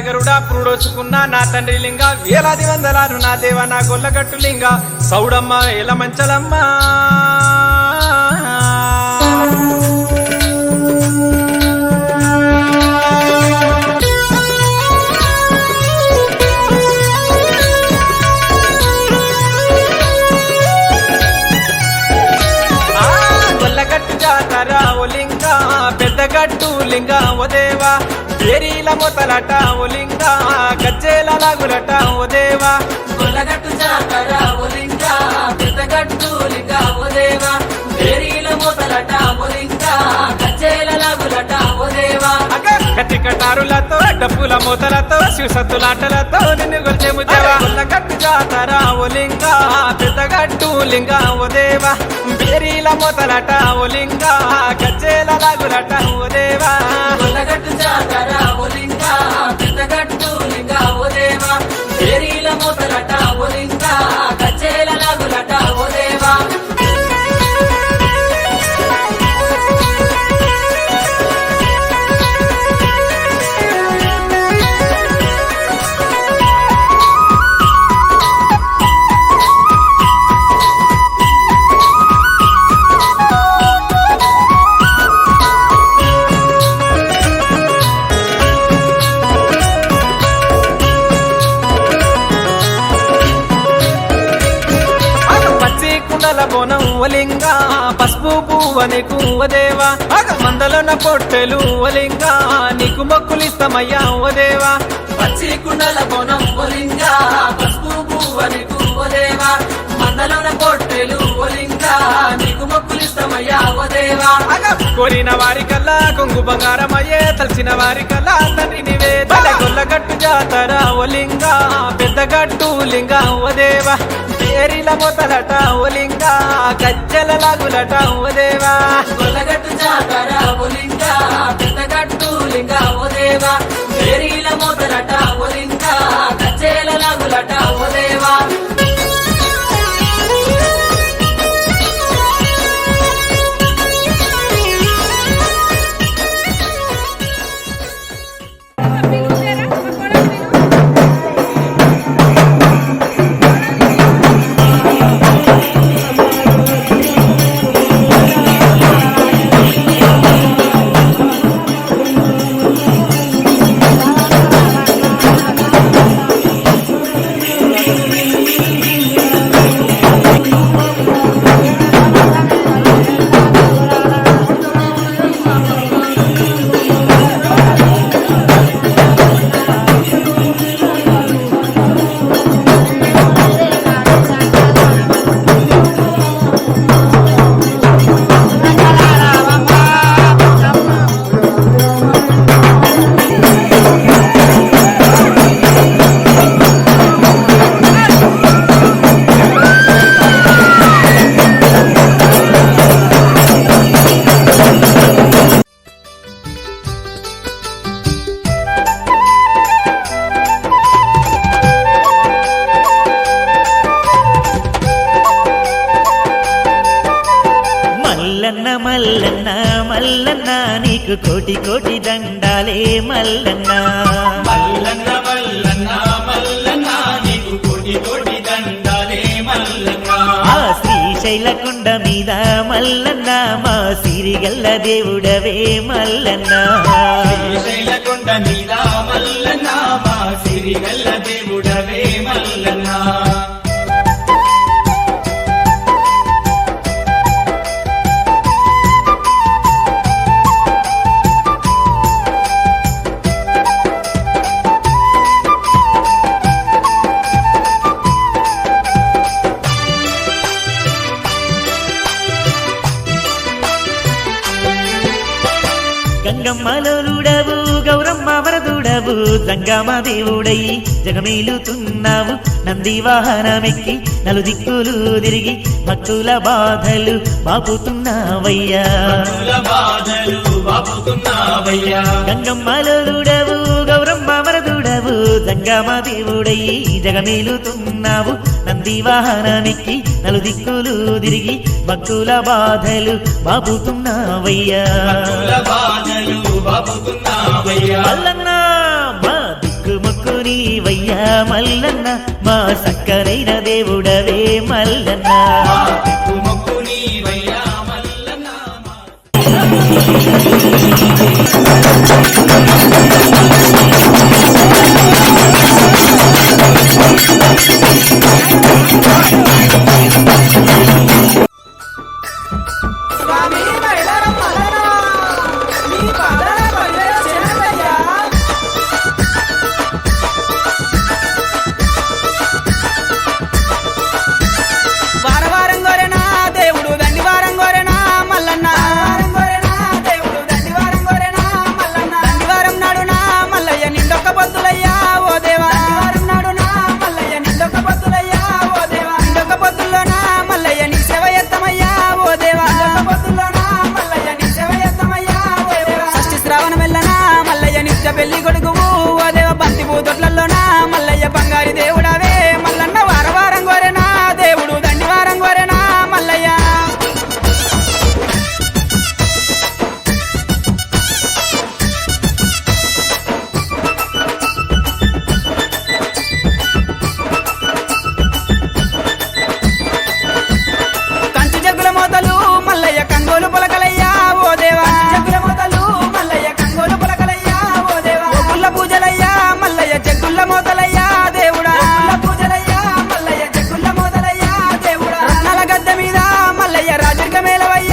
నగరుడా పురుడోచుకున్న నా తండ్రి లింగ. వేలాది వందలారు నా దేవ నా గొల్లగట్టు లింగ. సౌడమ్మ ఎల మంచలమ్మ. గొల్లగట్టు ఓ లింగ పెద్దగట్టు లింగ ఓ దేవా. ఏరీల మొతలట ఓ లింగ గజ్జేల లాగులట ఓ దేవా. గొల్లగట్టు జాతర ఒలింగ పెద్దగట్టు లింగ ఓదేవా వేరీల మూతలట ఒలింగ కచ్చేల లాగులట ఓదేవా కత్తి కటారులతో డప్పుల మూతలతో శివసత్తులాటలతో నిన్ను గొల్చెము దేవా గొల్లగట్టు జాతరా ఓ లింగ పెద్దగట్టు లింగ ఓ దేవా. బేరీల మూతలట ఓ లింగ గజ్జేల లాగులట ఓ దేవా. గొల్లగట్టు జాతర ఒలింగ పెద్దగట్టు లింగ ఓ ఓదేవా బేరీల మూతలట ఓ లింగ గజ్జేల లాగులట పసుపు పువ్వని కువ్వదేవా మందలోన పొట్టెలు ఒలింగ నీకు మొక్కులిస్తామయ్యా ఓ దేవా పచ్చి కుండల బోనం ఒలింగ పసుపు పువ్వని ఓదేవా మందలోన పొట్టెలు ఒలింగ నీకు మొక్కులిస్తామయ్యా ఓదేవా కోరిన వారికల్లా కొంగు బంగారం అయ్యే తలచిన వారికల్లా తండ్రి నివే గొల్లగట్టు జాతర ఒలింగ పెద్దగట్టు లింగ ఓ దేవా పేరిల మొతలట ఒలింగ గజ్జల లాగులట ఓ దేవా గొల్లగట్టు జాతర ఒలింగ పెద్దగట్టు లింగ ఓదేవా మల్లన్న మల్లన్న నీకు కోటి కోటి దండాలే మల్లన్న. మల్లన్న మల్లన్న మల్లన్న నీకు కోటి కోటి దండాలే మల్లన్న. ఆ శ్రీశైల కొండ మీద మల్లన్న మా సిరిగల్ల దేవుడవే మల్లన్న. శ్రీశైల కొండ మీద మల్లన్న మా సిరిగల్ల దేవుడవే గంగమ్మలోలుడవు గౌరమ్మ వరదుడవు జంగమ దేవుడై జగమేలుతున్నావు. నంది వాహనమెక్కి నలు దిక్కులు తిరిగి భక్తుల బాధలు బాపుతున్నావయ్యా. గంగమ్మలోలుడవు గౌరమ్మ వరదుడవు జంగమ దేవుడై జగమేలుతున్నావు. నంది వాహనమెక్కి నలు దిక్కులు తిరిగి భక్తుల బాధలు బాపుతున్నావయ్యా. మల్లన్న మా నీవయ్యా. మల్లన్న మా సక్కరైన దేవుడవే మల్లన్న. 我明白。me la vaya.